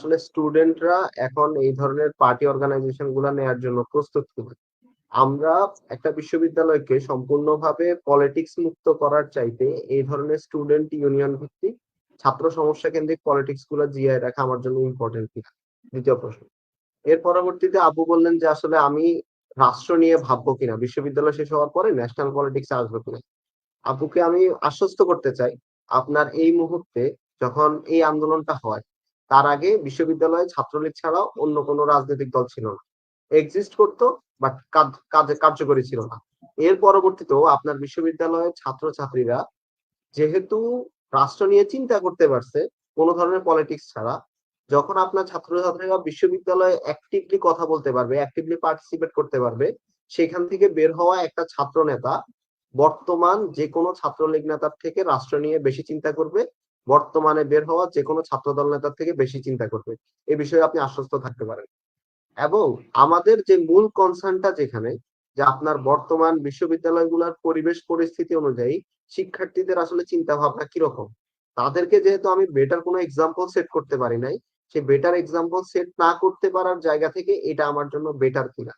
আসলে স্টুডেন্টরা এখন এই ধরনের পার্টি অর্গানাইজেশনগুলা নেয়ার জন্য প্রস্তুত আমরা একটা বিশ্ববিদ্যালয়কে সম্পূর্ণভাবে পলিটিক্স মুক্ত করার চাইতে এই ধরনের স্টুডেন্ট ইউনিয়ন ভিত্তিক ছাত্র সমস্যা কেন্দ্রিক পলিটিক্সগুলো জিয়ায় রাখা আমার জন্য ইম্পর্টেন্ট কিনা দ্বিতীয় প্রশ্ন। এর পরবর্তীতে আবু বললেন যে আসলে আমি রাষ্ট্র নিয়ে ভাববো কিনা? বিশ্ববিদ্যালয় শেষ হওয়ার পরে ন্যাশনাল পলিটিক্স আসব কিনা? আপুকে আমি আশ্বস্ত করতে চাই, আপনার এই মুহূর্তে যখন এই আন্দোলনটা হয় তার আগে বিশ্ববিদ্যালয়ে ছাত্রলীগ ছাড়াও অন্য কোনো রাজনৈতিক দল ছিল না। এক্সিস্ট করতো বাট কাজে কার্যকরী ছিল না। এর পরবর্তীতেও আপনার বিশ্ববিদ্যালয়ের ছাত্রছাত্রীরা যেহেতু রাষ্ট্র নিয়ে চিন্তা করতে পারছে, কোনো ধরনের পলিটিক্স ছাড়া, যখন আপনার ছাত্রছাত্রীরা বিশ্ববিদ্যালয়ে অ্যাক্টিভলি কথা বলতে পারবে অ্যাক্টিভলি পার্টিসিপেট করতে পারবে, সেখান থেকে বের হওয়া একটা ছাত্র নেতা বর্তমান যে কোনো ছাত্রলীগ নেতার থেকে রাষ্ট্র নিয়ে বেশি চিন্তা করবে বর্তমানে বের হওয়া যে কোনো ছাত্র দল নেতার থেকে বেশি চিন্তা করবে। এ বিষয়ে আপনি আশ্বস্ত থাকতে পারেন। এবং আমাদের যে মূল কনসার্নটা যেখানে, যে আপনার বর্তমান বিশ্ববিদ্যালয়গুলোর পরিবেশ পরিস্থিতি অনুযায়ী শিক্ষার্থীদের আসলে চিন্তা ভাবনা কীরকম? তাদেরকে যেহেতু আমি বেটার কোনো এক্সাম্পল সেট করতে পারি নাই সেই বেটার এক্সাম্পল সেট না করতে পারার জায়গা থেকে এটা আমার জন্য বেটার কিনা?